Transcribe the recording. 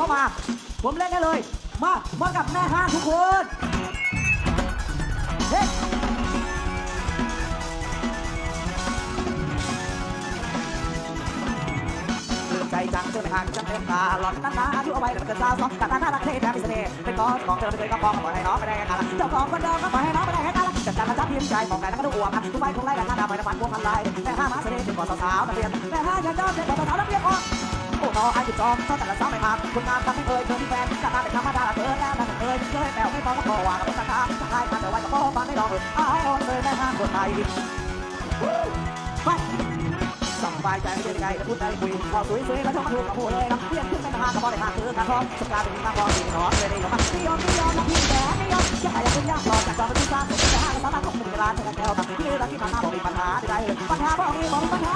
ข้ามา ผมเล่นได้เลย มา มากับแม่ห้างทุกคนเฮ้ใจจังเจอไม่ห่างจังเต็มตาหลอนตั้งตาอายุเอาไว้แต่เกิดสาวสองตาตาหน้ารักเท่แท้มีเสน่ห์เป็นก้อนของเธอไม่เคยก็พองก็ปล่อยให้น้องไปได้กันละเจ้าของคนเดิมก็ปล่อยให้น้องไปได้กันละจัดการมาจับพิมใจมองไกลแล้วก็ดูอ้วกทุกใบคงไล่ดังหน้าดาวไปในฝันพวงพันลายแม่ห้ามาเสน่ห์เป็นก่อนสาวๆนักเรียนแม่ห้าอยากจอมเป็นก่อนสาวๆนักเรียน อ่อนโอ้น้องอายุจอมต้องแต่ละสาวไม่ผ่านคนงานทำไม่เคยเธอมีแฟนจากกาเป็นธรรมดาเธอแล้วนั่นเคยเคยแปลไม่พองก็พอว่ากับคนตาทายมาแต่ไว้กับพ่อฟังไม่ลองเอออ้าวเลยแม่ห้ามคนไทยไปสบายใจไม่ใช่ไงจะพูดได้คุยพอสวยสวยแล้วชอบมาถูกกับผู้เลยนะเพียงขึ้นเป็นทหารก็พอได้หาคือการท้องสกาเป็นมาพอดีหนอเลยได้กับมันไม่ยอมไม่ยอมนะพี่แกไม่ยอมจะให้คุณยากรอจากจอมเป็นที่สร้างเป็นทหาก็สามารถของคุณเวลาในการแก้วที่เรื่องที่ผ่านมาบอกมีปัญหาใดปัญหาบอกมีบอกมีปัญหา